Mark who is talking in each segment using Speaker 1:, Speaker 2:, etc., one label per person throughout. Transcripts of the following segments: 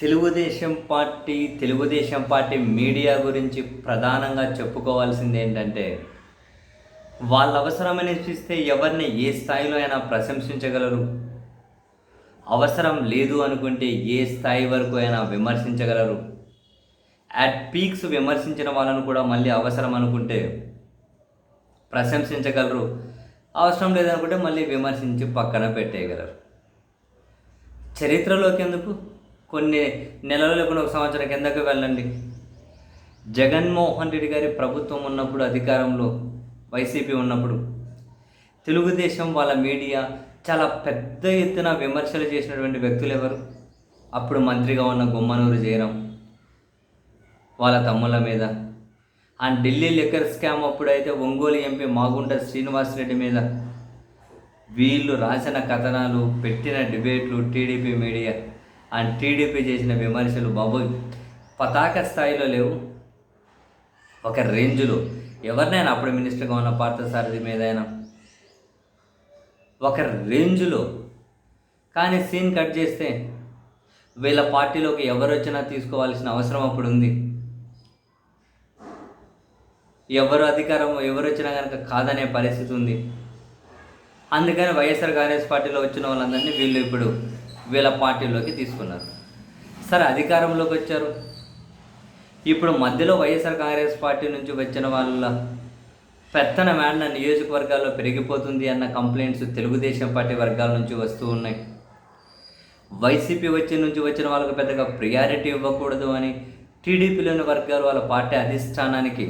Speaker 1: Telugu Desam party Telugu Desam party media గురించి ప్రధానంగా చెప్పుకోవాల్సింది ఏంటంటే వాళ్ళ అవసరమని చూస్తే ఎవరిని ఏ స్థాయిలో అయినా ప్రశంసించగలరు. అవసరం లేదు అనుకుంటే ఏ స్థాయి వరకు అయినా విమర్శించగలరు. అట్ పీక్స్ విమర్శించిన వాళ్ళను కూడా మళ్ళీ అవసరం అనుకుంటే ప్రశంసించగలరు. అవసరం లేదనుకుంటే మళ్ళీ విమర్శించి పక్కన పెట్టేయగలరు. చరిత్రలోకి ఎందుకు కొన్ని నెలల లేకుండా ఒక సంవత్సరం కిందకు వెళ్ళండి. జగన్మోహన్ రెడ్డి గారి ప్రభుత్వం ఉన్నప్పుడు అధికారంలో వైసీపీ ఉన్నప్పుడు తెలుగుదేశం వాళ్ళ మీడియా చాలా పెద్ద ఎత్తున విమర్శలు చేసినటువంటి వ్యక్తులు ఎవరు? అప్పుడు మంత్రిగా ఉన్న గుమ్మనూరు జయరాం వాళ్ళ తమ్ముళ్ళ మీద. ఆ ఢిల్లీ లిక్కర్ స్కామ్ అప్పుడైతే ఒంగోలు ఎంపీ మాగుంట శ్రీనివాసరెడ్డి మీద వీళ్ళు రాసిన కథనాలు పెట్టిన డిబేట్లు టీడీపీ మీడియా. అండ్ టీడీపీ చేసిన విమర్శలు బాబు పతాక స్థాయిలో లేవు. ఒక రేంజ్లో. ఎవరినైనా అప్పుడు మినిస్టర్గా ఉన్న పార్థసారథి మీద అయినా ఒక రేంజ్లో. కానీ సీన్ కట్ చేస్తే వీళ్ళ పార్టీలోకి ఎవరు వచ్చినా తీసుకోవాల్సిన అవసరం అప్పుడు ఉంది. ఎవరు అధికారం ఎవరు వచ్చినా కనుక కాదనే పరిస్థితి ఉంది. అందుకని వైఎస్ఆర్ కాంగ్రెస్ పార్టీలో వచ్చిన వాళ్ళందరినీ వీళ్ళు ఇప్పుడు వీళ్ళ పార్టీలోకి తీసుకున్నారు. సరే అధికారంలోకి వచ్చారు. ఇప్పుడు మధ్యలో వైఎస్ఆర్ కాంగ్రెస్ పార్టీ నుంచి వచ్చిన వాళ్ళ పెత్తన మేడన నియోజకవర్గాల్లో పెరిగిపోతుంది అన్న కంప్లైంట్స్ తెలుగుదేశం పార్టీ వర్గాల నుంచి వస్తూ ఉన్నాయి. వైసీపీ వచ్చే నుంచి వచ్చిన వాళ్ళకు పెద్దగా ప్రియారిటీ ఇవ్వకూడదు అని టీడీపీలోని వర్గాలు వాళ్ళ పార్టీ అధిష్టానానికి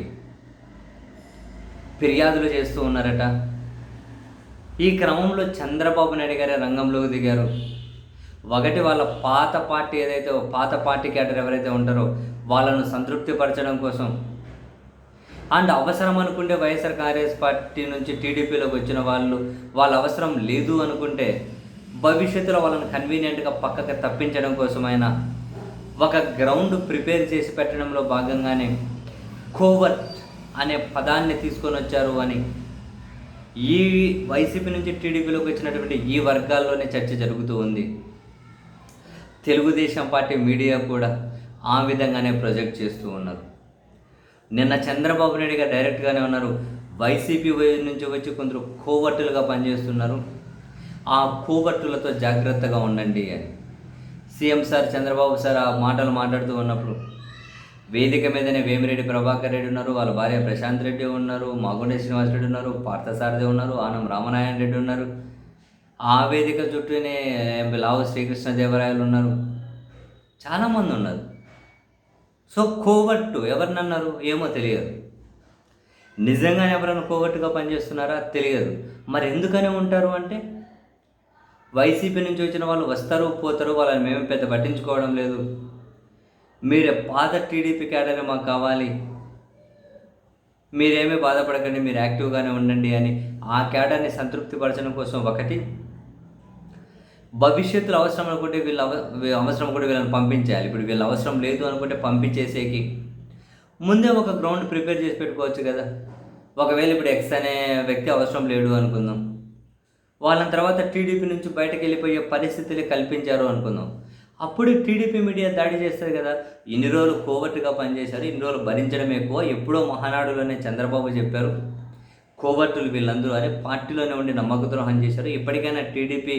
Speaker 1: ఫిర్యాదులు చేస్తూ ఉన్నారట. ఈ క్రమంలో చంద్రబాబు నాయుడు గారే రంగంలోకి దిగారు. ఒకటి వాళ్ళ పాత పార్టీ ఏదైతే పాత పార్టీ క్యాడర్ ఎవరైతే ఉంటారో వాళ్ళను సంతృప్తిపరచడం కోసం. అండ్ అవసరం అనుకుంటే వైఎస్ఆర్ కాంగ్రెస్ పార్టీ నుంచి టీడీపీలోకి వచ్చిన వాళ్ళు వాళ్ళ అవసరం లేదు అనుకుంటే భవిష్యత్తులో వాళ్ళని కన్వీనియంట్గా పక్కకి తప్పించడం కోసమైనా ఒక గ్రౌండ్ ప్రిపేర్ చేసి పెట్టడంలో భాగంగానే కోవర్ట్ అనే పదాన్ని తీసుకొని వచ్చారు అని ఈ వైసీపీ నుంచి టీడీపీలోకి వచ్చినటువంటి ఈ వర్గాల్లోనే చర్చ జరుగుతూ ఉంది. తెలుగుదేశం పార్టీ మీడియా కూడా ఆ విధంగానే ప్రొజెక్ట్ చేస్తూ ఉన్నారు నిన్న చంద్రబాబు నాయుడు గారు డైరెక్ట్గానే ఉన్నారు. వైసీపీ నుంచి వచ్చి కొందరు కోవట్టులుగా పనిచేస్తున్నారు. ఆ కోవట్టులతో జాగ్రత్తగా ఉండండి అని. సీఎం సార్ చంద్రబాబు సార్ ఆ మాటలు మాట్లాడుతూ ఉన్నప్పుడు వేదిక మీదనే వేమిరెడ్డి ప్రభాకర్ రెడ్డి ఉన్నారు వాళ్ళ భార్య ప్రశాంత్ రెడ్డి ఉన్నారు మాగుండే శ్రీనివాస్ రెడ్డి ఉన్నారు పార్థసారథి ఉన్నారు ఆనం రామనారాయణ రెడ్డి ఉన్నారు. ఆ వేదిక చుట్టూనే లావు శ్రీకృష్ణదేవరాయలు ఉన్నారు. చాలామంది ఉన్నారు. సో కోవట్టు ఎవరినన్నారు ఏమో తెలియదు. నిజంగానే ఎవరైనా కోవట్టుగా పనిచేస్తున్నారా? తెలియదు. మరి ఎందుకనే ఉంటారు అంటే వైసీపీ నుంచి వచ్చిన వాళ్ళు వస్తారు పోతారు వాళ్ళని మేము పెద్ద పట్టించుకోవడం లేదు. మీరే పాత టీడీపీ క్యాడర్ మాకు కావాలి. మీరేమీ బాధపడకండి మీరు యాక్టివ్గానే ఉండండి అని ఆ క్యాడర్ని సంతృప్తిపరచడం కోసం ఒకటి. భవిష్యత్తులో అవసరం అనుకుంటే వీళ్ళ అవ అవసరం కూడా వీళ్ళని పంపించాలి ఇప్పుడు వీళ్ళ అవసరం లేదు అనుకుంటే పంపించేసేకి. ముందే ఒక గ్రౌండ్ ప్రిపేర్ చేసి పెట్టుకోవచ్చు కదా. ఒకవేళ ఇప్పుడు ఎక్స్ అనే వ్యక్తి అవసరం లేడు అనుకుందాం. వాళ్ళని తర్వాత టీడీపీ నుంచి బయటకు వెళ్ళిపోయే పరిస్థితులు కల్పించారు అనుకుందాం. అప్పుడు టీడీపీ మీడియా దాడి చేస్తారు కదా. ఇన్ని రోజులు కోవర్టుగా పనిచేశారు ఇన్ని రోజులు భరించడం ఎక్కువ ఎప్పుడో మహానాడులోనే చంద్రబాబు చెప్పారు కోవర్టులు వీళ్ళందరూ అనే పార్టీలోనే ఉండి నమ్మకద్రోహం చేశారు. ఇప్పటికైనా టీడీపీ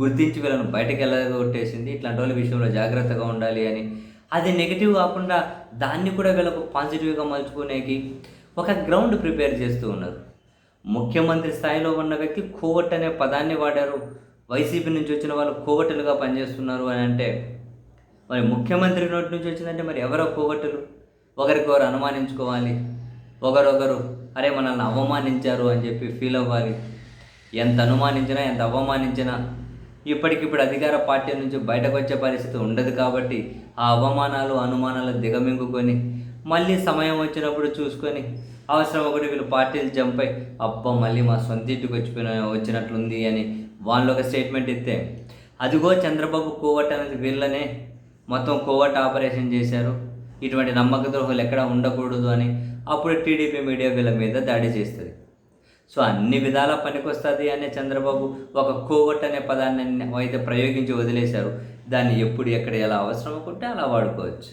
Speaker 1: గుర్తించి వీళ్ళను బయటకు వెళ్ళగొట్టేసింది. ఇట్లాంటి వాళ్ళ విషయంలో జాగ్రత్తగా ఉండాలి అని. అది నెగిటివ్ కాకుండా దాన్ని కూడా వీళ్ళకు పాజిటివ్గా మలుచుకునేకి ఒక గ్రౌండ్ ప్రిపేర్ చేస్తూ ఉన్నారు. ముఖ్యమంత్రి స్థాయిలో ఉన్న వ్యక్తి కోవట్ అనే పదాన్ని వాడారు. వైసీపీ నుంచి వచ్చిన వాళ్ళు కోవటలుగా పనిచేస్తున్నారు అని అంటే మరి ముఖ్యమంత్రి నోటి నుంచి వచ్చిందంటే మరి ఎవరో కోవటలు ఒకరికొకరు అనుమానించుకోవాలి. ఒకరొకరు అరే మనల్ని అవమానించారు అని చెప్పి ఫీల్ అవ్వాలి. ఎంత అనుమానించినా ఎంత అవమానించినా ఇప్పటికిప్పుడు అధికార పార్టీ నుంచి బయటకు వచ్చే పరిస్థితి ఉండదు కాబట్టి ఆ అవమానాలు అనుమానాలు దిగమింగుకొని మళ్ళీ సమయం వచ్చినప్పుడు చూసుకొని అవసరం ఒకటి వీళ్ళు పార్టీలు జంప్ అయి అబ్బా మళ్ళీ మా సొంత ఇంటికి వచ్చిపోయిన వచ్చినట్లుంది అని వాళ్ళు ఒక స్టేట్మెంట్ ఇస్తే అదిగో చంద్రబాబు కోవట్ అనేది వీళ్ళనే మొత్తం కోవట్ ఆపరేషన్ చేశారు. ఇటువంటి నమ్మక ద్రోహులు ఎక్కడ ఉండకూడదు అని అప్పుడు టీడీపీ మీడియా వీళ్ళ మీద దాడి చేస్తుంది. సో అన్ని విధాలా పనికొస్తుంది అనే చంద్రబాబు ఒక కోవట్ అనే పదాన్ని అయితే ప్రయోగించి వదిలేశారు. దాన్ని ఎప్పుడు ఎక్కడ ఎలా అవసరం అనుకుంటే అలా వాడుకోవచ్చు.